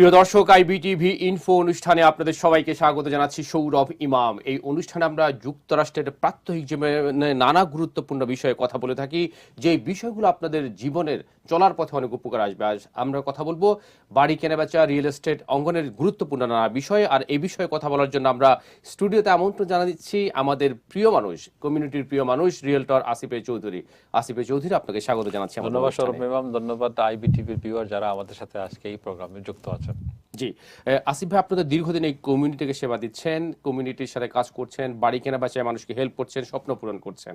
প্রিয় দর্শক IBTV info অনুষ্ঠানে আপনাদের সবাইকে স্বাগত জানাচ্ছি সৌরভ ইমাম। এই অনুষ্ঠানে আমরা যুক্তরাষ্ট্রের প্রাত্যহিক জীবনে নানা গুরুত্বপূর্ণ বিষয়ে কথা বলে থাকি। যে বিষয়গুলো আপনাদের জীবনের চলার পথে অনেক উপকার আসবে আজ আমরা কথা বলব বাড়ি কেনাবেচা রিয়েল এস্টেট অঙ্গনের গুরুত্বপূর্ণ নানা বিষয়। আর এই বিষয়ে কথা বলার জন্য আমরা স্টুডিওতে আমন্ত্রণ জানাচ্ছি আমাদের প্রিয় মানুষ কমিউনিটির প্রিয় মানুষ রিয়েলটর আসিফে চৌধুরী। আসিফে চৌধুরী আপনাকে স্বাগত জানাচ্ছি ধন্যবাদ সৌরভ ইমাম ধন্যবাদ আইবিটিভির ভিউয়ার যারা আমাদের সাথে আজকে এই প্রোগ্রামে যুক্ত আছেন জি। আসিফ ভাই, আপনাদের দীর্ঘদিন এই কমিউনিটিকে সেবা দিচ্ছেন কমিউনিটির সাথে কাজ করছেন, বাড়ি কেনা বাঁচায় মানুষকে হেল্প করছেন, স্বপ্ন পূরণ করছেন।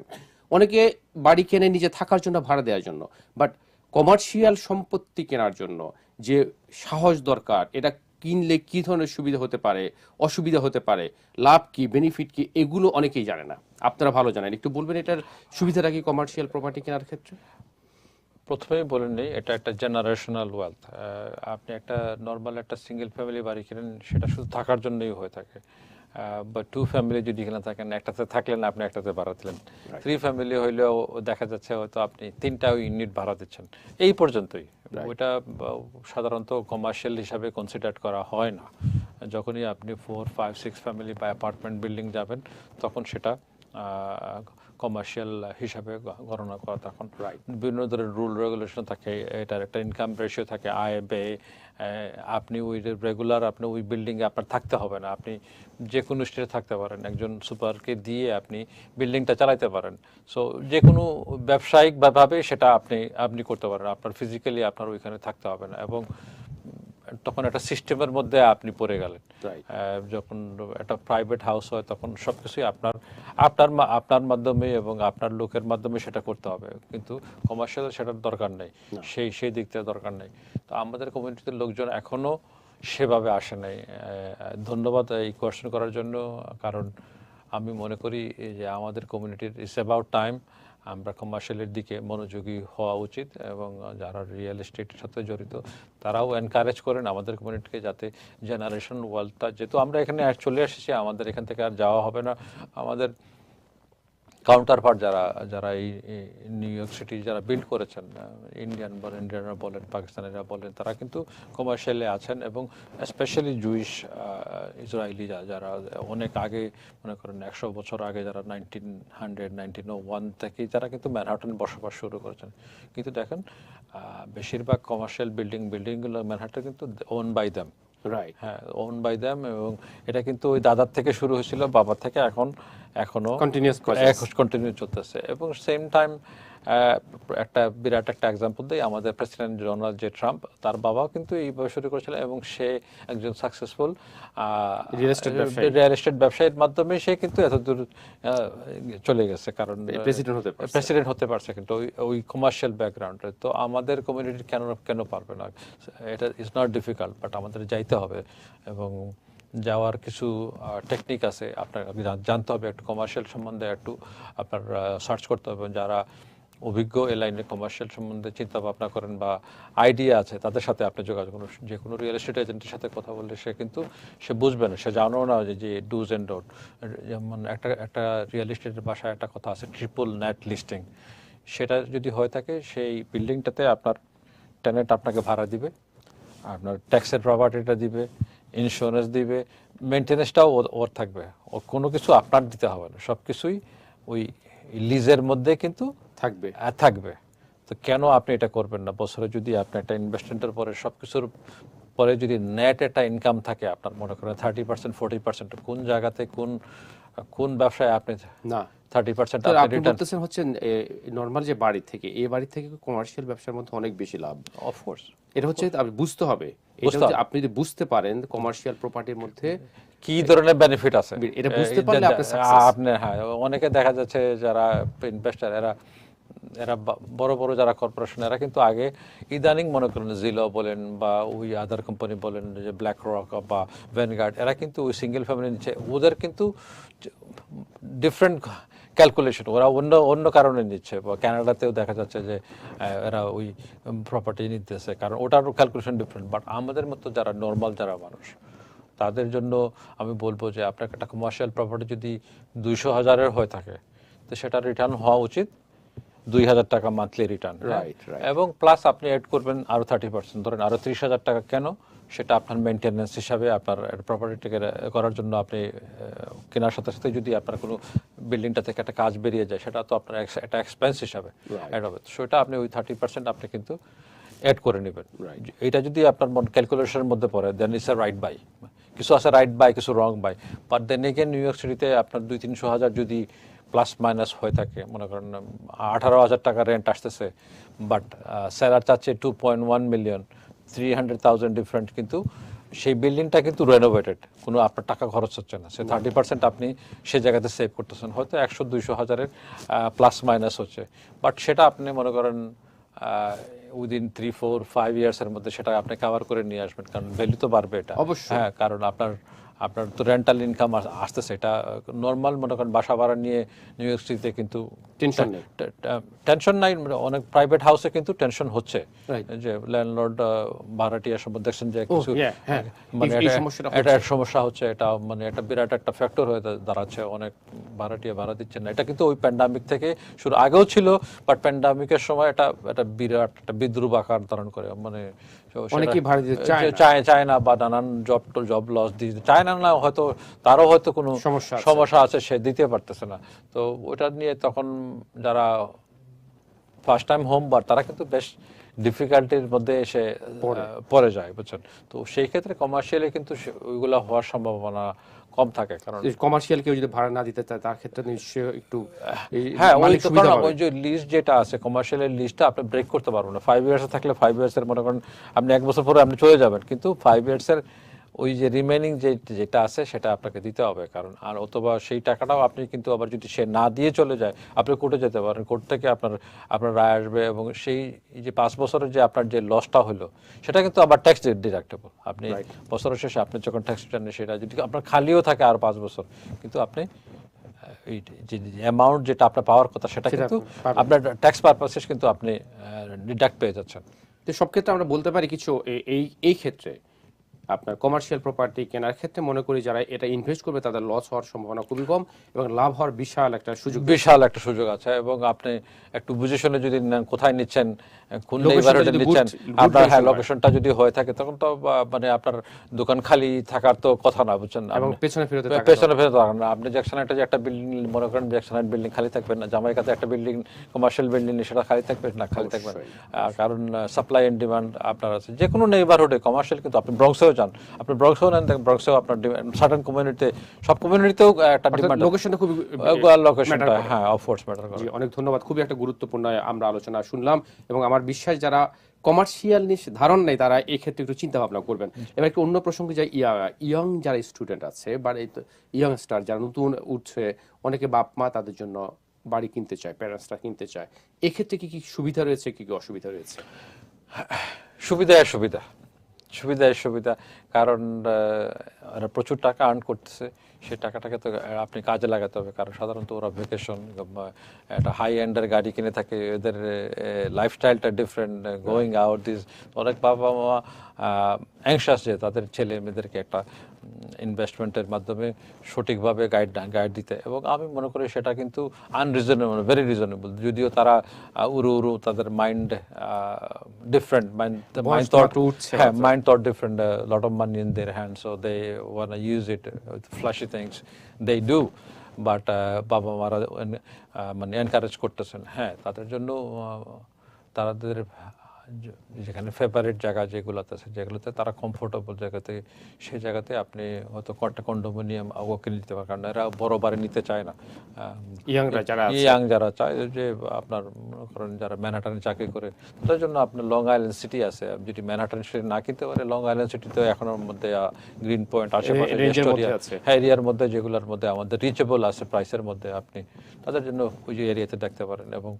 অনেকে বাড়ি কেনে নিজে থাকার জন্য ভাড়া দেওয়ার জন্য বাট কমার্শিয়াল সম্পত্তি কেনার জন্য যে সাহস দরকার, এটা কিনলে কি ধরনের সুবিধা হতে পারে, অসুবিধা হতে পারে, লাভ কি বেনিফিট কি, এগুলো অনেকেই জানে না। আপনারা ভালো জানেন। একটু বলবেন এটার সুবিধাটা কি কমার্শিয়াল প্রপার্টি কেনার ক্ষেত্রে? প্রথমেই বলেন নেই এটা একটা জেনারেশনাল ওয়েলথ আপনি একটা নর্মাল একটা সিঙ্গেল ফ্যামিলি বাড়ি কিনেন সেটা শুধু থাকার জন্যই হয়ে থাকে। বা টু ফ্যামিলি যদি কিনে থাকেন একটাতে থাকলেন আপনি একটাতে ভাড়া দিলেন। থ্রি ফ্যামিলি হইলেও দেখা যাচ্ছে হয়তো আপনি তিনটা ইউনিট ভাড়া দিচ্ছেন। এই পর্যন্তই। ওইটা সাধারণত কমার্শিয়াল হিসাবে কনসিডার করা হয় না। যখনই আপনি ফোর ফাইভ সিক্স ফ্যামিলি বা অ্যাপার্টমেন্ট বিল্ডিং যাবেন তখন সেটা কমার্শিয়াল হিসাবে গণনা করা তখন রাইট বিভিন্ন ধরনের রুল রেগুলেশন থাকে, এটার একটা ইনকাম রেশিও থাকে, আয়, ব্যয় আপনি ওই রেগুলার আপনি ওই বিল্ডিংয়ে আপনার থাকতে হবে না। আপনি যে কোনো স্টেটে থাকতে পারেন, একজন সুপারকে দিয়ে আপনি বিল্ডিংটা চালাতে পারেন। সো যে কোনো ব্যবসায়িকভাবে সেটা আপনি আপনি করতে পারেন, আপনার ফিজিক্যালি আপনার ওইখানে থাকতে হবে না। এবং তখন একটা সিস্টেমের মধ্যে আপনি পড়ে গেলেন। যখন একটা প্রাইভেট হাউস হয় তখন সবকিছুই আপনার আপনার আপনার মাধ্যমে এবং আপনার লোকের মাধ্যমে সেটা করতে হবে। কিন্তু কমার্শিয়াল সেটার দরকার নেই। সেই সেই দিক থেকে দরকার নেই। তো আমাদের কমিউনিটিতে লোকজন এখনও সেভাবে আসে নাই। ধন্যবাদ এই কোয়েশ্চেন করার জন্য। কারণ আমি মনে করি এই যে আমাদের কমিউনিটির ইস অ্যাবাউট টাইম আমরা কমার্শিয়ালের দিকে মনোযোগী হওয়া উচিত এবং যারা রিয়েল এস্টেটের সাথে জড়িত, তারাও এনকারেজ করেন আমাদের কমিউনিটিকে যাতে জেনারেশন ওয়ালটা যেহেতু আমরা এখানে চলে এসেছি, আমাদের এখান থেকে আর যাওয়া হবে না। আমাদের কাউন্টার পার্ট যারা যারা এই নিউ ইয়র্ক সিটি যারা বিল্ড করেছেন ইন্ডিয়ান বলেন ইন্ডিয়ানরা বলেন পাকিস্তানিরা বলেন তারা কিন্তু কমার্শিয়ালে আছেন এবং স্পেশালি জুইশ ইসরায়েলি যারা অনেক আগে মনে করেন একশো বছর আগে যারা নাইনটিন হান্ড্রেড নাইনটিন ওয়ান থেকে যারা কিন্তু ম্যানহাটন বসবাস শুরু করেছেন। কিন্তু দেখেন বেশিরভাগ কমার্শিয়াল বিল্ডিং বিল্ডিংগুলো ম্যানহাটন কিন্তু ওন বাই দ্যাম রাইট হ্যাঁ ওন বাই দ্যাম এবং এটা কিন্তু ওই দাদার থেকে শুরু হয়েছিল বাবার থেকে এখন এখনও process. কন্টিনিউ চলতেছে এবং সেম টাইম একটা বিরাট একটা এক্সাম্পল দিই আমাদের প্রেসিডেন্ট ডোনাল্ড জে ট্রাম্প তার বাবাও কিন্তু এইভাবে শুরু করেছিলেন এবং সে একজন সাকসেসফুল। রিয়েল এস্টেট ব্যবসায়ীর মাধ্যমে সে কিন্তু এতদূর চলে গেছে কারণ President হতে পারছে। প্রেসিডেন্ট হতে পারছে কিন্তু ওই ওই কমার্শিয়াল ব্যাকগ্রাউন্ডে তো আমাদের কমিউনিটি কেন কেন পারবে না এটা ইজ নট ডিফিকাল্ট বাট আমাদের যাইতে হবে এবং যাওয়ার কিছু টেকনিক আছে। আপনার জানতে হবে একটু কমার্শিয়াল সম্বন্ধে, একটু আপনার সার্চ করতে হবে। যারা অভিজ্ঞ এ লাইনে কমার্শিয়াল সম্বন্ধে চিন্তা ভাবনা করেন বা আইডিয়া আছে, তাদের সাথে আপনি যোগাযোগ করুন। যে কোনো রিয়েল এস্টেট এজেন্টের সাথে কথা বললে সে কিন্তু, সে বুঝবে না। সে জানো না যে ডুজ অ্যান্ড ডোট যেমন একটা একটা রিয়েল এস্টেটের বাসায় একটা কথা আছে ট্রিপল নেট লিস্টিং সেটা যদি হয়ে থাকে, সেই বিল্ডিংটাতে আপনার টেনেন্ট আপনাকে ভাড়া দিবে। আপনার ট্যাক্সের প্রপার্টিটা দিবে। ইন্স্যুরেন্স দিবে মেনটেন্যান্সটাও ওর থাকবে। ও কোনো কিছু আপনার দিতে হবে না। সব কিছুই ওই লিজের মধ্যে কিন্তু থাকবে। থাকবে। তো কেন আপনি এটা করবেন না? বছরে যদি আপনি একটা ইনভেস্টমেন্টের পরে সব কিছুর পরে যদি নেট একটা ইনকাম থাকে আপনার মনে করেন থার্টি পার্সেন্ট ফোর্টি পার্সেন্ট কোন জায়গাতে কোন কোন ব্যবসায় আপনি না। থার্টি পার্সেন্ট আপনি বলতেছেন হচ্ছে নর্মাল যে বাড়ি থেকে এই বাড়ি থেকে কমার্শিয়াল ব্যবসার মধ্যে অনেক বেশি লাভ। অফকোর্স এটা হচ্ছে আপনি বুঝতে হবে। এটা হচ্ছে আপনি যদি বুঝতে পারেন কমার্শিয়াল প্রপার্টির মধ্যে কি ধরনের বেনিফিট আছে? এটা বুঝতে পারলে আপনি। আপনি হ্যাঁ অনেকে দেখা যাচ্ছে যারা ইনভেস্টার এরা এরা বড় বড় যারা কর্পোরেশন এরা কিন্তু আগে ইদানিং মনে করেন জিলো বলেন বা ওই আদার কোম্পানি বলেন যে ব্ল্যাক রক বা ভ্যানগার্ড এরা কিন্তু ওই সিঙ্গেল ফ্যামিলি নিচ্ছে ওদের কিন্তু ডিফারেন্ট ক্যালকুলেশন ওরা অন্য অন্য কারণে নিচ্ছে। বা কানাডাতেও দেখা যাচ্ছে যে এরা ওই প্রপার্টি নিতেছে, কারণ ওটারও ক্যালকুলেশন ডিফারেন্ট বাট আমাদের মতো যারা নর্মাল যারা মানুষ, তাদের জন্য আমি বলব যে আপনার একটা কমার্শিয়াল প্রপার্টি যদি দুইশো হাজারের হয়ে থাকে, তো সেটা রিটার্ন হওয়া উচিত। দুই হাজার টাকা মান্থলি রিটার্ন. এবং প্লাস আপনি অ্যাড করবেন আরও থার্টি পার্সেন্ট ধরেন আরও ত্রিশ হাজার টাকা কেন? সেটা আপনার মেনটেন্যান্স হিসাবে আপনার প্রপার্টিটাকে করার জন্য আপনি কেনার সাথে সাথে যদি আপনার কোনো বিল্ডিংটা থেকে একটা কাজ বেরিয়ে যায় সেটা তো আপনার একটা এক্সপেন্স হিসাবে অ্যাড হবে। তো সেটা আপনি ওই থার্টি পার্সেন্ট আপনি কিন্তু অ্যাড করে নেবেন. এটা যদি আপনার ক্যালকুলেশনের মধ্যে পড়ে then it's a right buy কিছু আছে রাইট বাই কিছু wrong buy but then again New York সিটিতে আপনার দুই তিনশো হাজার যদি প্লাস মাইনাস হয়ে থাকে। মনে করেন আঠারো হাজার টাকা রেন্ট আসতেছে বাট স্যালার চাচ্ছে two point one million three hundred thousand different কিন্তু সেই বিল্ডিংটা কিন্তু রেনোভেটেড কোনো আপনার টাকা খরচ হচ্ছে না। সে থার্টি পার্সেন্ট আপনি সেই জায়গাতে সেভ করতেছেন হয়তো একশো দুইশো হাজারের প্লাস মাইনাস হচ্ছে। বাট সেটা আপনি মনে করেন উইদিন থ্রি ফোর ফাইভ ইয়ার্সের মধ্যে সেটা আপনি কাভার করে নিয়ে আসবেন কারণ ভ্যালু তো বাড়বে এটা। অবশ্যই। হ্যাঁ কারণ আপনার আপনার তো রেন্টাল ইনকাম আসতেছে এটা নর্মাল মনে করেন বাসা ভাড়া নিয়ে নিউ ইয়র্ক সিটিতে কিন্তু টেনশন টেনশন নাই অনেক প্রাইভেট হাউসে কিন্তু টেনশন হচ্ছে। যে ল্যান্ডলর্ড ভাড়াটিয়া সম্বন্ধে দেখছেন যে Oh, কিছু হ্যাঁ। মানে এটা- সমস্যা হচ্ছে এটা মানে একটা বিরাট একটা ফ্যাক্টর হয়ে দাঁড়াচ্ছে অনেক ভাড়াটিয়া ভাড়া দিচ্ছে না। এটা কিন্তু ওই প্যান্ডামিক থেকে শুরু আগেও ছিল বাট প্যান্ডামিকের সময় এটা একটা বিরাট একটা বিদ্রুপ আকার ধারণ করে মানে তো অনেকেই ভাড়া দিতে চায় না। চায় চায় না বা নানান জব জব লস দিয়ে চায় না না হয়তো তারও হয়তো কোনো সমস্যা আছে। সে দিতে পারতেছে না। তো ওটা নিয়ে তখন যারা ফার্স্ট টাইম হোম বার তারা কিন্তু বেশ ডিফিকাল্টির মধ্যে এসে পড়ে। যায় বুঝছেন? তো সেই ক্ষেত্রে কমার্শিয়ালি কিন্তু ওইগুলো হওয়ার সম্ভাবনা কম থাকে কারণ কমার্শিয়াল কেউ যদি ভাড়া না দিতে চায় তার ক্ষেত্রে নিশ্চয়ই একটু হ্যাঁ ওই তো কারণ ওই যে লিস্ট যেটা আছে কমার্শিয়ালের লিস্টটা আপনি ব্রেক করতে পারবেন না। ফাইভ ইয়ার্স থাকলে ফাইভ ইয়ার্সের মনে করেন আপনি এক বছর পরে আপনি চলে যাবেন কিন্তু ফাইভ ইয়ার্সের ওই যে রিমেনিং যে যেটা আছে সেটা আপনাকে দিতে হবে। কারণ আর অথবা সেই টাকাটাও আপনি কিন্তু আবার যদি সে না দিয়ে চলে যায় আপনি কোর্টে যেতে পারেন। কোর্ট থেকে আপনার আপনার রায় আসবে এবং সেই যে পাঁচ বছরের যে আপনার যে লসটা হলো সেটা কিন্তু আবার ট্যাক্স ডিডাক্টেবল আপনি. বছরের শেষে আপনি যখন ট্যাক্স রিটার্নে সেটা যদি আপনার খালিও থাকে আর পাঁচ বছর কিন্তু আপনি এই যে অ্যামাউন্ট যেটা আপনার পাওয়ার কথা সেটা কিন্তু আপনার ট্যাক্স পারপাসেস কিন্তু আপনি ডিডাক্ট পেয়ে যাচ্ছেন। তো সব ক্ষেত্রে আমরা বলতে পারি কিছু এই এই ক্ষেত্রে আপনার কমার্শিয়াল প্রপার্টি কেনার ক্ষেত্রে মনে করি যারা এটা ইনভেস্ট করবে তাদের লস হওয়ার সম্ভাবনা খুবই কম এবং লাভ হওয়ার বিশাল একটা সুযোগ বিশাল একটা সুযোগ আছে এবং আপনি একটু বুঝে শুনে যদি নেন কোথায় নিচ্ছেন কোন যদি নিচ্ছেন আপনার হ্যাঁ লোকেশনটা যদি হয়ে থাকে তখন তো মানে আপনার দোকান খালি থাকার তো কথা না বুঝছেন এবং পেছনে ফেরতে পে- পেছনে ফেরত থাকেন না। আপনি জ্যাকসন একটা যে একটা বিল্ডিং মনে করেন জ্যাকসন বিল্ডিং খালি থাকবে না জামাইকাতে একটা বিল্ডিং কমার্শিয়াল বিল্ডিং সেটা খালি থাকবে না খালি থাকবে কারণ সাপ্লাই এন্ড ডিমান্ড আপনার আছে। যে কোনো নেইবারহুডে কমার্শিয়াল কিন্তু আপনি ব্রঙ্কসেও যান। আপনি ব্রঙ্কসেও নেন দেখেন ব্রঙ্কসেও আপনার সার্টেন কমিউনিটিতে সব কমিউনিটিতেও একটা ডিমান্ড লোকেশনটা খুবই লোকেশনটা হ্যাঁ অফকোর্স ম্যাটার করে। অনেক ধন্যবাদ। খুবই একটা গুরুত্বপূর্ণ আমরা আলোচনা শুনলাম। এবং আমার বিশ্বাস যারা কমার্শিয়াল ধারণ নেই তারা এই ক্ষেত্রে একটু চিন্তা ভাবনা করবেন। এবার একটু অন্য প্রসঙ্গে যাই। ইয়ং যারা স্টুডেন্ট আছে বা ইয়ং স্টার যারা নতুন উঠছে অনেকে বাপ মা তাদের জন্য বাড়ি কিনতে চায় প্যারেন্টসরা কিনতে চায়। এক্ষেত্রে কি কি সুবিধা রয়েছে কি কি অসুবিধা রয়েছে? সুবিধা সুবিধায় সুবিধা কারণ প্রচুর টাকা আর্ন করতেছে। সেই টাকাটাকে তো আপনি কাজে লাগাতে হবে। কারণ সাধারণত ওরা ভেকেশন একটা হাই এন্ডের গাড়ি কিনে থাকে এদের লাইফস্টাইলটা ডিফারেন্ট গোয়িং আউট দিস অনেক বাবা মা অ্যাংশাস যে তাদের ছেলে মেয়েদেরকে একটা ইনভেস্টমেন্টের মাধ্যমে সঠিকভাবে গাইড গাইড দিতে। এবং আমি মনে করি সেটা কিন্তু আনরিজনেবল ভেরি রিজনেবল যদিও তারা উরু উরু তাদের mind different mind mind thought হ্যাঁ a lot of money in their hands so they want to use it with flashy things. They do but বাবা মারা এন- আহ, মানে এনকারেজ করতেছেন। হ্যাঁ তাদের জন্য আহ, তাদের যে- যেখানে ফেভারিট জায়গা যেগুলোতে আছে যেগুলোতে তারা কমফোর্টেবল জায়গাতে সেই জায়গাতে আপনি হয়তো কটা কন্ডোমিনিয়াম ওকে নিতে পারেন। কারণ এরা বড় বাড়ি নিতে চায় না। ইয়াংরা যারা ইয়াং যারা চায় যে আপনার মনে করেন যারা ম্যানহাটানে চাকরি করে তাদের জন্য আপনার লং আইল্যান্ড সিটি আছে। যদি ম্যানহাটান সিটি না কিনতে পারে লং আইল্যান্ড সিটিতে এখনোর মধ্যে গ্রিন পয়েন্ট আশেপাশে। হ্যাঁ এরিয়ার মধ্যে যেগুলোর মধ্যে আমাদের রিচেবল আছে প্রাইসের মধ্যে আপনি তাদের জন্য ওই যে এরিয়াতে দেখতে পারেন। এবং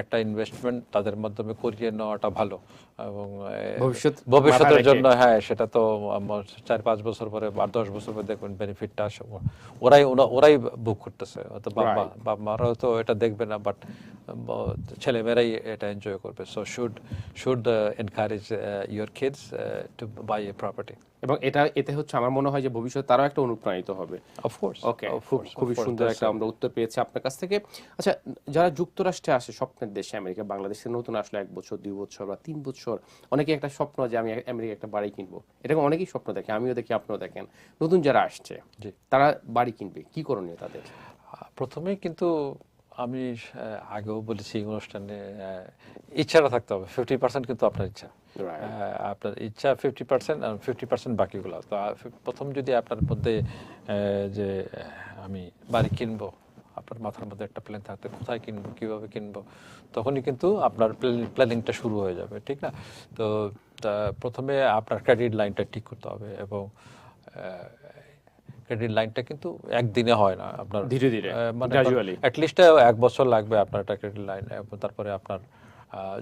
একটা ইনভেস্টমেন্ট তাদের মাধ্যমে করিয়ে নেওয়াটা ভালো। malo. এবং ভবিষ্যৎ ভবিষ্যতের জন্য হ্যাঁ সেটা তো চার পাঁচ বছর পরে বা দশ বছর পরে দেখবেন বেনিফিটটা আসে। ওরাই ওরাই বুক করতেছে। হয়তো বাবা. তো এটা দেখবে না বাট ছেলেমেয়েরাই এটা এনজয় করবে। So should should encourage your kids to buy a property এবং এটা এতে হচ্ছে আমার মনে হয় যে ভবিষ্যতে তারাও একটা অনুপ্রাণিত হবে। অফকোর্স ওকে খুবই সুন্দর একটা আমরা উত্তর পেয়েছি আপনার কাছ থেকে। আচ্ছা যারা যুক্তরাষ্ট্রে আসে স্বপ্নের দেশে আমেরিকা বাংলাদেশে নতুন আসলে এক বছর দুই বছর বা তিন বছর অনেকে একটা স্বপ্ন যে আমি আমেরিকা একটা বাড়ি কিনবো। এরকম অনেকেই স্বপ্ন দেখে আমিও দেখি আপনিও দেখেন। নতুন যারা আসছে। তারা বাড়ি কিনবে। কি করণীয় তাদের? প্রথমে কিন্তু আমি আগেও বলেছি এই অনুষ্ঠানে ইচ্ছাটা থাকতে হবে। ফিফটি পার্সেন্ট কিন্তু আপনার ইচ্ছা। আপনার ইচ্ছা ফিফটি পার্সেন্ট আর ফিফটি পার্সেন্ট বাকিগুলো। তো প্রথম যদি আপনার মধ্যে যে আমি বাড়ি কিনবো আপনার মাথার মধ্যে একটা প্ল্যান থাকতে কোথায় কিনবো কীভাবে কিনবো তখনই কিন্তু আপনার প্ল্যানিংটা শুরু হয়ে যাবে ঠিক না তো প্রথমে আপনার ক্রেডিট লাইনটা ঠিক করতে হবে এবং ক্রেডিট লাইনটা কিন্তু একদিনে হয় না আপনার ধীরে ধীরে, মানে। অ্যাটলিস্ট এক বছর লাগবে আপনার একটা ক্রেডিট লাইন এবং তারপরে আপনার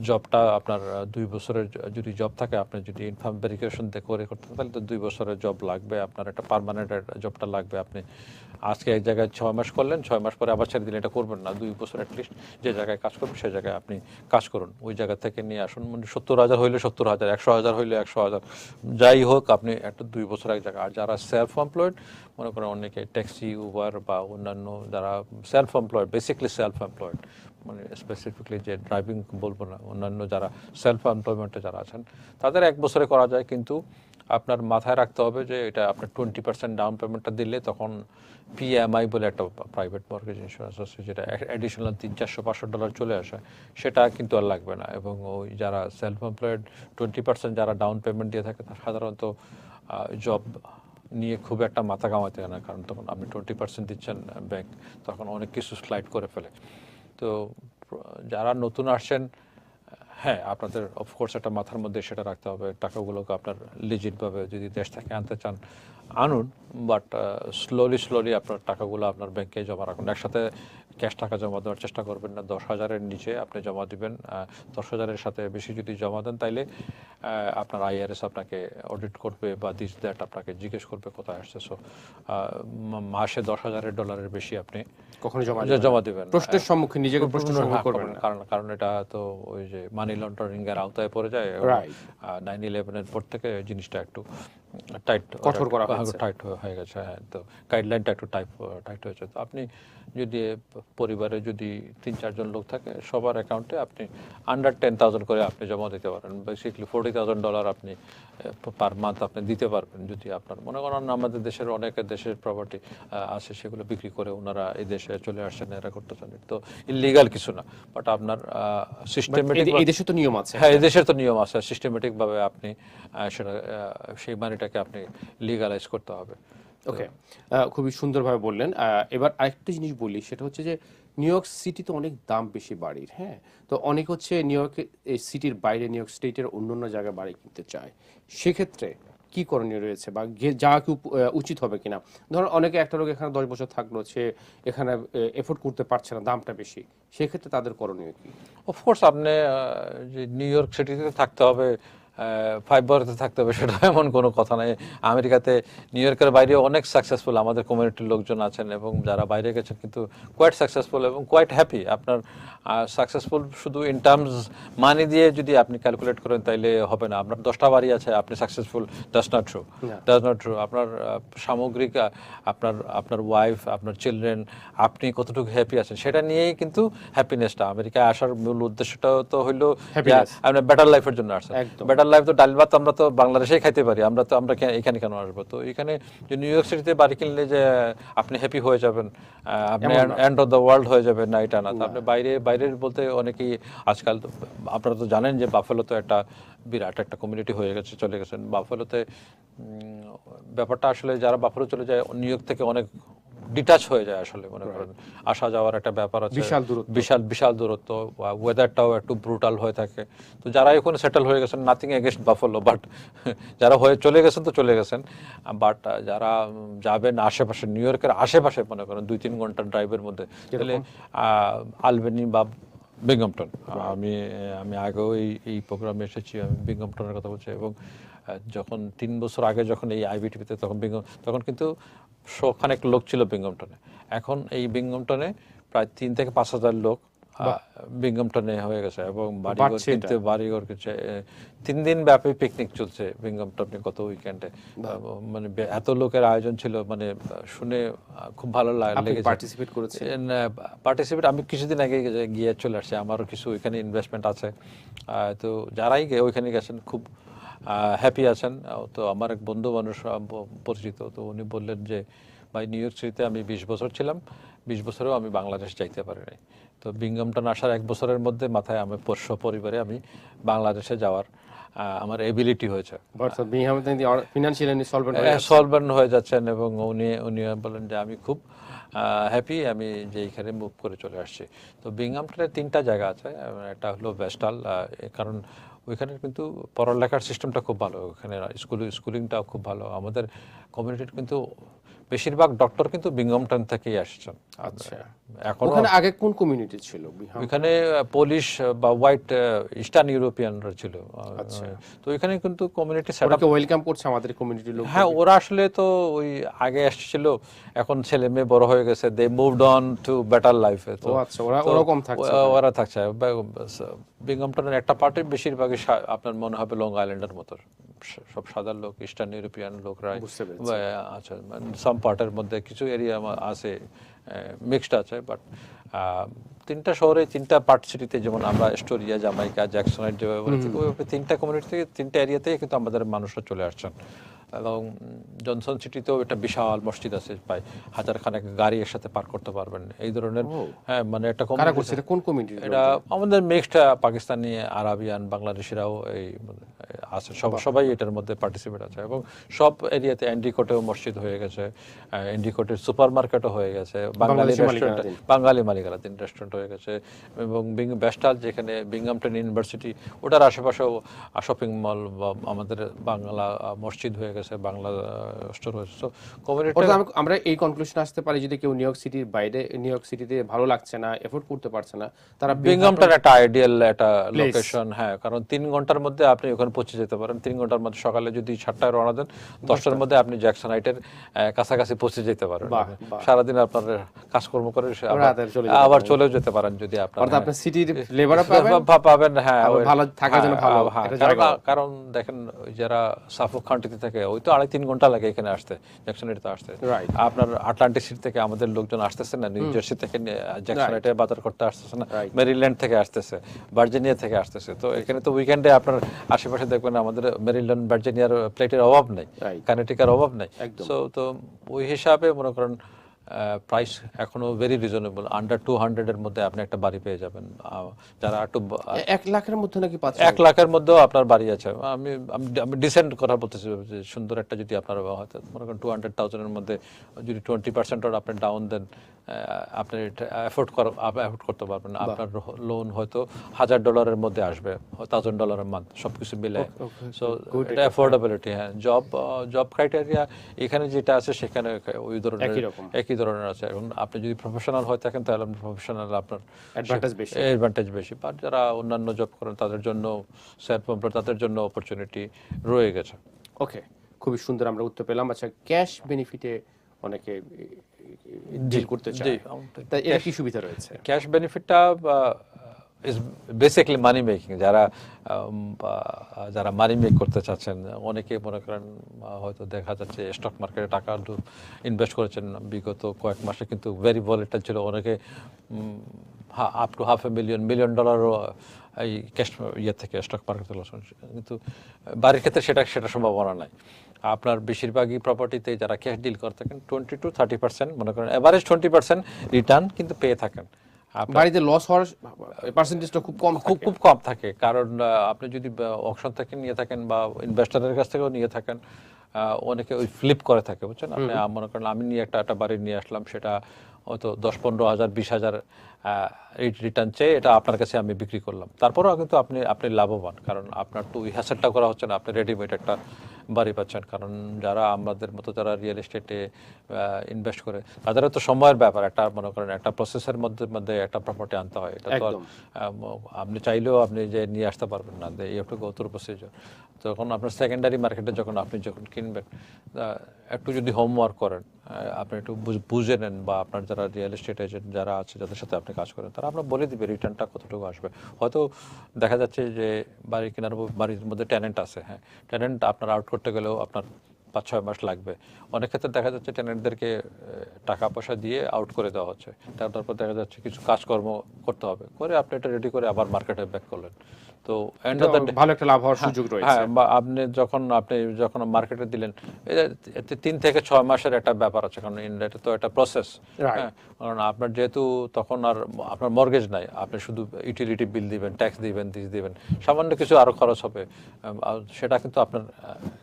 জবটা আপনার দুই বছরের যদি জব থাকে, আপনি যদি ইনফার্ম ভেরিফিকেশন করে করতে তাহলে তো দুই বছরের জব লাগবে। আপনার একটা পার্মানেন্ট জবটা লাগবে। আপনি আজকে এক জায়গায় ছয় মাস করলেন, ছয় মাস পরে আবার ছেড়ে দিলে এটা করবেন না। দুই বছর অ্যাটলিস্ট যে জায়গায় কাজ করবেন সেই জায়গায় আপনি কাজ করুন। ওই জায়গা থেকে নিয়ে আসুন। মানে সত্তর হাজার হইলে সত্তর হাজার, একশো হাজার হইলে একশো হাজার। যাই হোক, আপনি একটা দুই বছর এক জায়গায়। আর যারা সেলফ এমপ্লয়েড মনে করেন অনেকে ট্যাক্সি উবার বা অন্যান্য যারা self employed basically self employed মানে স্পেসিফিকলি যে ড্রাইভিং বলব না, অন্যান্য যারা সেলফ এমপ্লয়মেন্টে যারা আছেন, তাদের এক বছরে করা যায়, কিন্তু আপনার মাথায় রাখতে হবে যে এটা আপনার টোয়েন্টি পার্সেন্ট ডাউন পেমেন্টটা দিলে তখন পিএমআই বলে একটা প্রাইভেট মর্গেজ ইন্স্যুরেন্স আছে, যেটা অ্যাডিশনাল তিন, চারশো, পাঁচশো ডলার চলে আসে, সেটা কিন্তু আর লাগবে না। এবং ওই যারা সেলফ এমপ্লয়েড টোয়েন্টি পার্সেন্ট যারা ডাউন পেমেন্ট দিয়ে থাকে, তারা সাধারণত জব নিয়ে খুব একটা মাথা কামাতে হয় না, কারণ তখন আপনি টোয়েন্টি পার্সেন্ট দিচ্ছেন ব্যাংক তখন অনেক কিছু স্লাইড করে ফেলে। তো, যারা নতুন আসছেন হ্যাঁ আপনাদের অফকোর্স একটা মাথার মধ্যে সেটা রাখতে হবে। টাকাগুলোকে আপনার লিজিটভাবে যদি দেশ থেকে আনতে চান, আনুন। বাট স্লোলি স্লোলি আপনার টাকাগুলো আপনার ব্যাংকে জমা রাখুন। একসাথে ক্যাশ টাকা জমা দেওয়ার চেষ্টা করবেন না। দশ হাজারের নিচে আপনি জমা দিবেন। দশ হাজারের সাথে বেশি যদি জমা দেন, তাইলে আপনার আইআরএস আপনাকে অডিট করবে বা দিস দ্যাট আপনাকে জিজ্ঞেস করবে কোথায় আসছে। সো মাসে দশ হাজারের ডলারের বেশি আপনি কখনো জমা জমা দিবেন প্রশ্নের সম্মুখীন নিজেকে হ্যাঁ, করবেন কারণ কারণ এটা তো ওই যে মানি লন্ডারিং এর আওতায় পড়ে যায়. নাইন ইলেভেনের পর থেকে জিনিসটা একটু টাইট কঠোর করা হয়েছে। টাইট হয়ে গেছে হ্যাঁ তো গাইডলাইনটা একটু টাইপ টাইট হয়েছে। তো আপনি যদি পরিবারে যদি তিন চারজন লোক থাকে সবার অ্যাকাউন্টে আপনি আন্ডার টেন থাউজেন্ড করে আপনি জমা দিতে পারেন। বেসিকলি ফোর্টি থাউজেন্ড ডলার আপনি পার মান্থ আপনি দিতে পারবেন যদি আপনার মনে করেন আমাদের দেশের অনেক দেশের প্রপার্টি আছে সেগুলো বিক্রি করে ওনারা এই দেশে চলে আসছেন এরা করতেছেন তো ইলিগাল কিছু না বাট আপনার সিস্টেমেটিক এই- দেশে তো নিয়ম আছে। হ্যাঁ এই দেশের তো নিয়ম আছে সিস্টেমেটিক ভাবে আপনি সেটা সেই মানিটাকে আপনি লিগালাইজ করতে হবে। ওকে খুবই সুন্দরভাবে বললেন। আহ, এবার আরেকটা জিনিস বলি সেটা হচ্ছে যে নিউ ইয়র্ক সিটিতে অনেক দাম বেশি বাড়ির হ্যাঁ? তো অনেক হচ্ছে নিউ ইয়র্ক এই সিটির বাইরে নিউ ইয়র্ক স্টেটের অন্য অন্য জায়গায় বাড়ি কিনতে চায়। সেক্ষেত্রে কি করণীয় রয়েছে বা যাওয়া যা কি উচিত হবে কিনা? ধরুন অনেকে একটা লোক এখানে দশ বছর থাকল, সে এখানে এফোর্ড করতে পারছে না, দামটা বেশি। সেক্ষেত্রে তাদের করণীয় কি? অফকোর্স আপনি নিউ ইয়র্ক সিটিতে থাকতে হবে ফাইভ বারতে থাকতে হবে সেটা এমন কোনো কথা নাই। আমেরিকাতে নিউ ইয়র্কের বাইরে অনেক সাকসেসফুল আমাদের কমিউনিটির লোকজন আছেন এবং যারা বাইরে গেছেন কিন্তু কোয়াইট সাকসেসফুল এবং কোয়াইট হ্যাপি আপনার সাকসেসফুল শুধু ইন টার্মস মানি দিয়ে যদি আপনি ক্যালকুলেট করেন তাইলে হবে না। আপনার দশটা বাড়ি আছে আপনি successful does not true does not true আপনার সামগ্রিক আপনার আপনার ওয়াইফ আপনার চিলড্রেন আপনি কতটুকু হ্যাপি আছেন সেটা নিয়েই কিন্তু হ্যাপিনেসটা আমেরিকায় আসার মূল উদ্দেশ্যটা তো হইল আপনার বেটার লাইফের জন্য আসছেন বেটার লাইফ তো ডাল ভাত আমরা তো বাংলাদেশেই খাইতে পারি আমরা তো আমরা এখানে কেন আসব? তো এখানে যে নিউ ইয়র্ক সিটিতে বাড়ি কিনলে যে আপনি হ্যাপি হয়ে যাবেন আপনি এন্ড অফ দ্য ওয়ার্ল্ড হয়ে যাবেন না এটা না। তো আপনি বাইরে বাইরের বলতে অনেকেই আজকাল তো আপনারা তো জানেন যে বাফেলো তো একটা বিরাট একটা কমিউনিটি হয়ে গেছে চলে গেছেন বাফেলোতে ব্যাপারটা আসলে যারা বাফেলো চলে যায় নিউ ইয়র্ক থেকে অনেক ডিটাচ হয়ে যায় আসলে মনে করেন। আসা যাওয়ার একটা ব্যাপার আছে। বিশাল দূরত্ব। বিশাল বিশাল দূরত্ব। ওয়েদারটাও একটু ব্রুটাল হয়ে থাকে। তো যারা এখানে সেটেল হয়ে গেছেন নাথিং এগেনস্ট বাফলো বাট যারা হয়ে চলে গেছেন তো চলে গেছেন। বাট যারা যাবেন আশেপাশে নিউ ইয়র্কের আশেপাশে মনে করেন দুই তিন ঘণ্টার ড্রাইভের মধ্যে তাহলে আলবেনি বা বিংহামটন আমি আমি আগেও এই এই প্রোগ্রামে এসেছি আমি বিংহামটনের কথা বলছি। এবং যখন তিন বছর আগে যখন এই আইবিটিভিতে তখন বিংহাম তখন কিন্তু শোখানেক লোক ছিল বিংহামটনে এখন এই বিংহামটনে প্রায় তিন থেকে পাঁচ হাজার লোক বিংহামটনে হয়ে গেছে এবং বাড়িঘর কিনতে বাড়িঘর কিনছে। তিন দিন ব্যাপী পিকনিক চলছে বিংহামটনে গত উইকেন্ডে মানে এত লোকের আয়োজন ছিল মানে শুনে খুব ভালো লা- আপনি লেগেছে। পার্টিসিপেট করেছেন? পার্টিসিপেট আমি কিছুদিন আগে গিয়ে চলে আসছি। আমারও কিছু ওইখানে ইনভেস্টমেন্ট আছে। তো যারাই গে- ওইখানে গেছেন খুব হ্যাপি আছেন। তো আমার এক বন্ধু মানুষ পরিচিত তো উনি বললেন যে ভাই নিউ ইয়র্ক সিটিতে আমি বিশ বছর ছিলাম বিশ বছরেও আমি বাংলাদেশ যাইতে পারি নাই তো বিংগমটন আসার এক বছরের মধ্যে মাথায় আমি পোষ্য পরিবারে আমি বাংলাদেশে যাওয়ার আমার এবিলিটি হয়েছে। সলভেন্ট হয়ে যাচ্ছেন এবং উনি উনি বলেন যে আমি খুব হ্যাপি আমি যে এইখানে মুভ করে চলে আসছি। তো বিংহামটনে তিনটা জায়গা আছে একটা হলো ভেস্টাল কারণ ওইখানে কিন্তু পড়ালেখার সিস্টেমটা খুব ভালো ওখানে স্কুল স্কুলিংটাও খুব ভালো। আমাদের কমিউনিটির কিন্তু বেশিরভাগ ডক্টর কিন্তু বিংহামটন থেকেই আসছেন। আচ্ছা। এখন ওখানে আগে কোন কমিউনিটি ছিল ওইখানে পুলিশ বা হোয়াইট ইস্টার্ন ইউরোপিয়ানরা ছিল। আচ্ছা। তো ওইখানে কিন্তু কমিউনিটি সেট ওনাকে ওয়েলকাম করছে আমাদের কমিউনিটি লোক হ্যাঁ ওরা আসলে তো ওই আগে এসেছিল এখন ছেলে মেয়ে বড় হয়ে গেছে they moved on to better লাইফে তো আচ্ছা, ওরা ওরকম থাকছে ওরা থাকছে। বিংহামটনের একটা পার্টি বেশিরভাগই আপনার মনে হবে লং আইল্যান্ডের মতো। সব সাদা লোক ইস্টার্ন ইউরোপিয়ান লোকরা আচ্ছা সাম পার্টের মধ্যে কিছু এরিয়া আছে মিক্সড আছে বাট তিনটা শহরে তিনটা পার্ট সিটিতে যেমন আমরা স্টোরিয়া জামাইকা জ্যাকসনাইট যেভাবে বলেছি ওইভাবে তিনটা কমিউনিটি থেকে তিনটা এরিয়াতেই কিন্তু আমাদের মানুষরা চলে আসছেন। এবং জনসন সিটিতেও একটা বিশাল মসজিদ আছে প্রায় হাজার খানেক গাড়ি একসাথে পার করতে পারবেন। এই ধরনের হ্যাঁ মানে একটা কোন কমিউনিটি এটা আমাদের মিক্সড পাকিস্তানি আরাবিয়ান বাংলাদেশিরাও এই আছে। সব সবাই এটার মধ্যে পার্টিসিপেট আছে এবং সব এরিয়াতে এন্ডিকোটেও মসজিদ হয়ে গেছে এন্ডিকোটের সুপার মার্কেটও হয়ে গেছে বাঙালি রেস্টুরেন্ট। বাঙালি মালিকানাধীন রেস্টুরেন্ট হয়ে গেছে এবং বিং বেস্টাল যেখানে বিংহামটন ইউনিভার্সিটি ওটার আশেপাশেও শপিং মল বা আমাদের বাংলা মসজিদ হয়ে গেছে বাংলা স্টোর হয়েছে তো কমিউনিটি আমরা এই কনক্লুশন আসতে পারি যদি কেউ নিউ ইয়র্ক সিটির বাইরে নিউ ইয়র্ক সিটিতে ভালো লাগছে না এফোর্ড করতে পারছে না তারা বিংহামটার একটা আইডিয়াল একটা লোকেশন হ্যাঁ কারণ তিন ঘণ্টার মধ্যে আপনি ওখানে পৌঁছে যেতে পারেন। তিন ঘণ্টার মধ্যে সকালে যদি সাতটায় রওনা দেন দশটার মধ্যে আপনি জ্যাকসনাইটের আহ, কাছাকাছি পৌঁছে যেতে পারেন। বাহ। সারাদিন আপনার কাজকর্ম করে আবার- চলেও যেতে পারেন যদি আপনার সিটির লেবারও পাবেন হ্যাঁ ভালো থাকার জন্য হ্যাঁ, ভালো হ্যাঁ, কারণ- দেখেন যারা সাফক কান্ট্রিতে থাকে ওই তো আড়াই তিন ঘণ্টা লাগে এখানে আসতে জ্যাকসনাইটে আসতে। আপনার আটলান্টিক সিটি থেকে আমাদের লোকজন আসতেছে না নিউ জার্সি থেকে জ্যাকসনাইটে বাজার করতে আসতেছে না মেরিল্যান্ড থেকে আসতেছে ভার্জিনিয়া থেকে আসতেছে। তো এখানে তো উইকেন্ডে আপনার আশেপাশে দেখবেন আমাদের মেরিল্যান্ড ভার্জিনিয়ার প্লেটের অভাব নেই কানেটিকার অভাব নেই। তো ওই হিসাবে মনে করেন প্রাইস এখনও ভেরি রিজনেবল আন্ডার টু হান্ড্রেডের মধ্যে আপনি একটা বাড়ি পেয়ে যাবেন। যারা একটু এক লাখের মধ্যে নাকি এক লাখের মধ্যেও আপনার বাড়ি আছে। আমি আমি ডিসেন্ট কথা বলতেছি যে সুন্দর একটা যদি আপনার হয়তো মনে করেন টু হান্ড্রেড থাউজেন্ডের মধ্যে যদি টোয়েন্টি পার্সেন্ট আপনি ডাউন দেন আপনি এফোর্ড এফোর্ড করতে পারবেন। আপনার লোন হয়তো হাজার ডলারের মধ্যে আসবে থাউজেন্ড ডলারের মান্থ সব কিছু মিলে। সো এটা অ্যাফোর্ডেবিলিটি হ্যাঁ। জব জব ক্রাইটেরিয়া এখানে যেটা আছে সেখানে ওই ধরনের একই ধরনের আছে। এখন আপনি যদি প্রফেশনাল হয়ে থাকেন তাহলে আপনি প্রফেশনাল আপনার Advantage বেশি। অ্যাডভান্টেজ বেশি। বাট যারা অন্যান্য জব করেন তাদের জন্য সেলফ এমপ্লয় তাদের জন্য অপরচুনিটি রয়ে গেছে। ওকে খুবই সুন্দর আমরা উত্তর পেলাম। আচ্ছা ক্যাশ বেনিফিটে অনেকে ডিল করতে চায়। তাই এর কি সুবিধা রয়েছে? ক্যাশ বেনিফিটটা ইজ বেসিক্যালি মানি মেকিং যারা যারা মানি মেক করতে চাচ্ছেন অনেকে মনে করেন হয়তো দেখা যাচ্ছে স্টক মার্কেটে টাকা ইনভেস্ট করেছেন। বিগত কয়েক মাসে কিন্তু ভেরি ভলেটাইল ছিল। অনেকে up to half a million million ডলারও এই ক্যাশ ইয়ে থেকে স্টক মার্কেটে হয়েছে। কিন্তু বাড়ির ক্ষেত্রে সেটা সেটা সম্ভাবনা নাই। আপনার বেশিরভাগই প্রপার্টিতে যারা ক্যাশ ডিল করে থাকেন টোয়েন্টি টু থার্টি পার্সেন্ট মনে করেন অ্যাভারেজ টোয়েন্টি পার্সেন্ট রিটার্ন কিন্তু পেয়ে থাকেন। বাড়িতে লস হওয়ার পার্সেন্টেজটা খুব কম খুব খুব কম থাকে। কারণ আপনি যদি অকশন থেকে নিয়ে থাকেন বা ইনভেস্টরের কাছ থেকেও নিয়ে থাকেন আহ, অনেকে ওই ফ্লিপ করে থাকে বুঝছেন? আপনি মনে করেন আমি নিয়ে একটা একটা বাড়ি নিয়ে আসলাম সেটা হয়তো দশ পনেরো হাজার বিশ হাজার রিটার্ন চেয়ে এটা আপনার কাছে আমি বিক্রি করলাম। তারপরেও কিন্তু আপনি আপনি লাভবান কারণ আপনার তো ওই করা হচ্ছে না আপনি রেডিমেড একটা বাড়ি পাচ্ছেন। কারণ যারা আমাদের মতো যারা রিয়েল এস্টেটে ইনভেস্ট করে তাদেরও তো সময়ের ব্যাপার একটা মনে করেন একটা প্রসেসের মধ্যে মধ্যে একটা প্রপার্টি আনতে হয়। এটা তো আপনি চাইলেও আপনি যে নিয়ে আসতে পারবেন না you have to go procedure তখন আপনার সেকেন্ডারি মার্কেটে যখন আপনি যখন কিনবেন একটু যদি হোমওয়ার্ক করেন আপনি একটু বুঝ- বুঝে নেন বা আপনার যারা রিয়েল এস্টেট এজেন্ট যারা আছে যাদের সাথে আপনি কাজ করেন, তারা আপনার বলে দিবে রিটার্নটা কতটুকু আসবে। হয়তো দেখা যাচ্ছে যে বাড়ি কেনার বাড়ির মধ্যে ট্যালেন্ট আছে হ্যাঁ। ট্যালেন্ট আপনার আউট করতে গেলেও আপনার পাঁচ ছয় মাস লাগবে। অনেক ক্ষেত্রে দেখা যাচ্ছে ট্যালেন্টদেরকে টাকা পয়সা দিয়ে আউট করে দেওয়া হচ্ছে। তারপর দেখা যাচ্ছে কিছু কাজকর্ম করতে হবে। করে আপনি এটা রেডি করে আবার মার্কেটে ব্যাক করলেন। তো এন্ড অফ দ্য ভালো একটা লাভ হওয়ার সুযোগ রয়েছে। হ্যাঁ বা আপনি যখন আপনি যখন মার্কেটে দিলেন এতে তিন থেকে ছয় মাসের একটা ব্যাপার আছে কারণ এটা তো একটা প্রসেস কারণ আপনার যেহেতু তখন আর আপনার মর্গেজ নাই আপনি শুধু ইউটিলিটি বিল দিবেন ট্যাক্স দিবেন দিস দিবেন সামান্য কিছু আরও খরচ হবে। সেটা কিন্তু আপনার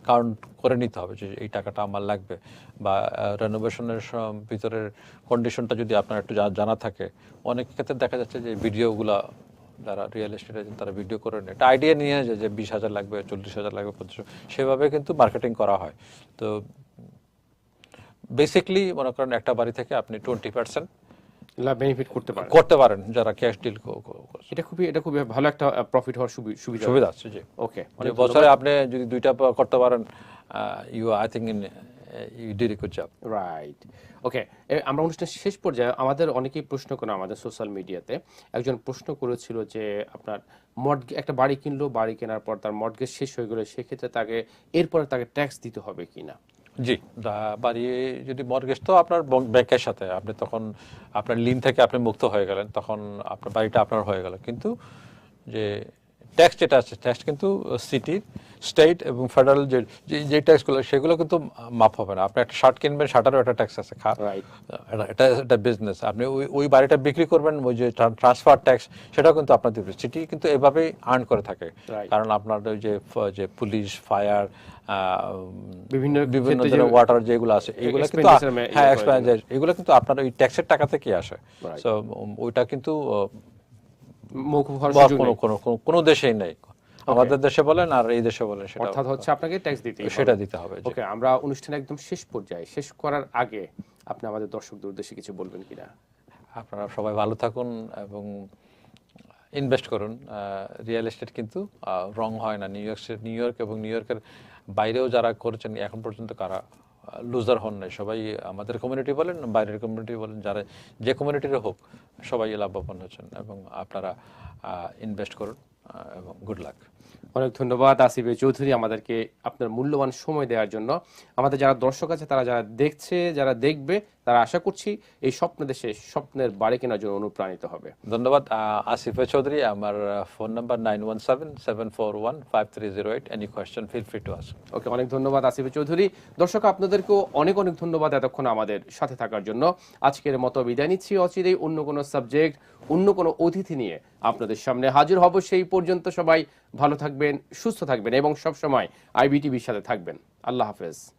কাউন্ট করে নিতে হবে যে এই টাকাটা আমার লাগবে। বা রেনোভেশনের ভিতরের কন্ডিশনটা যদি আপনার একটু জানা থাকে অনেক ক্ষেত্রে দেখা যাচ্ছে যে ভিডিওগুলা যারা রিয়েল এস্টেট এজেন্ট তারা ভিডিও করে নেয়। একটা আইডিয়া নিয়ে যায় যে বিশ হাজার লাগবে চল্লিশ হাজার লাগবে পঁচিশ সেভাবে কিন্তু মার্কেটিং করা হয়। তো বেসিকলি মনে করেন একটা বাড়ি থেকে আপনি টোয়েন্টি পার্সেন্ট বেনিফিট করতে পারে করতে পারেন যারা ক্যাশ ডিল এটা খুবই এটা খুবই ভালো একটা প্রফিট হওয়ার সুবি- সুবিধা। সুবিধা আছে জি। ওকে বছরে আপনি যদি দুইটা করতে পারেন you I think in you did a good job right okay আমরা অনুষ্ঠানের শেষ পর্যায়ে আমাদের অনেকেই প্রশ্ন করে আমাদের সোশ্যাল মিডিয়াতে একজন প্রশ্ন করেছিল যে আপনার মর্গ একটা বাড়ি কিনলো বাড়ি কেনার পর তার মর্গেজ শেষ হয়ে গেলে সেক্ষেত্রে তাকে এরপরে তাকে ট্যাক্স দিতে হবে কিনা? জি বাড়ি যদি মর্গেজ তো আপনার ব্যাংকের সাথে আপনি তখন আপনার লিন থেকে আপনি মুক্ত হয়ে গেলেন তখন আপনার বাড়িটা আপনার হয়ে গেল। কিন্তু যে ট্যাক্স যেটা আছে ট্যাক্স কিন্তু সিটির স্টেট এবং ফেডারেল যে যে- ট্যাক্সগুলো সেগুলো কিন্তু মাপ হবে না। আপনি একটা শার্ট কিনবেন শার্টারও একটা ট্যাক্স আছে এটা- এটা একটা বিজনেস আপনি ওই ওই বাড়িটা বিক্রি করবেন ওই যে ট্রান্সফার ট্যাক্স সেটাও কিন্তু আপনার দিবে সিটি কিন্তু এভাবেই আর্ন করে থাকে। কারণ আপনার ওই যে যে পুলিশ ফায়ার বিভিন্ন বিভিন্ন ধরনের ওয়াটার যেগুলো আছে এগুলো কিন্তু হ্যাঁ ইয়ে এগুলো কিন্তু আপনার ওই ট্যাক্সের টাকা থেকে আসে. সো ওইটা কিন্তু মৌকুফ হওয়ার সুযোগ কোনো কোনো কোনো- কোনো দেশেই নেই। আমাদের দেশে বলেন আর এই দেশে বলেন সেটা অর্থাৎ হচ্ছে আপনাকে ট্যাক্স দিতে সেটা দিতে হবে ওকে আমরা অনুষ্ঠানের একদম শেষ পর্যায়ে শেষ করার আগে আপনি আমাদের দর্শকদের উদ্দেশ্যে কিছু বলবেন কিনা? আপনারা সবাই ভালো থাকুন এবং ইনভেস্ট করুন। রিয়েল এস্টেট কিন্তু রং হয় না। নিউ ইয়র্ক নিউ ইয়র্ক এবং নিউ ইয়র্কের বাইরেও যারা করেছেন এখন পর্যন্ত কারা লুজার হন নাই। সবাই আমাদের কমিউনিটি বলেন, বাইরের কমিউনিটি বলেন, যারা যে কমিউনিটির হোক, সবাই লাভবান হচ্ছেন এবং আপনারা ইনভেস্ট করুন এবং গুড লাক অনেক ধন্যবাদ আসিফ চৌধুরী আমাদেরকে আপনার মূল্যবান সময় দেওয়ার জন্য। আমাদের যারা দর্শক আছে তারা যারা দেখছে যারা দেখবে তারা আশা করছি এই স্বপ্ন দেশে স্বপ্নের বাড়ি কেনার জন্য অনুপ্রাণিত হবে। ধন্যবাদ আসিফে চৌধুরী। আমার phone number nine one seven seven four one five three zero eight. Any question feel free to us okay অনেক ধন্যবাদ আসিফ চৌধুরী। দর্শক আপনাদেরকেও অনেক অনেক ধন্যবাদ এতক্ষণ আমাদের সাথে থাকার জন্য। আজকের মতো বিদায় নিচ্ছি অচিরেই অন্য কোনো সাবজেক্ট অন্য কোনো অতিথি নিয়ে আপনাদের সামনে হাজির হব। সেই পর্যন্ত সবাই ভালো থাকবেন সুস্থ থাকবেন এবং সবসময় আইবিটিভির সাথে থাকবেন। আল্লাহ হাফেজ।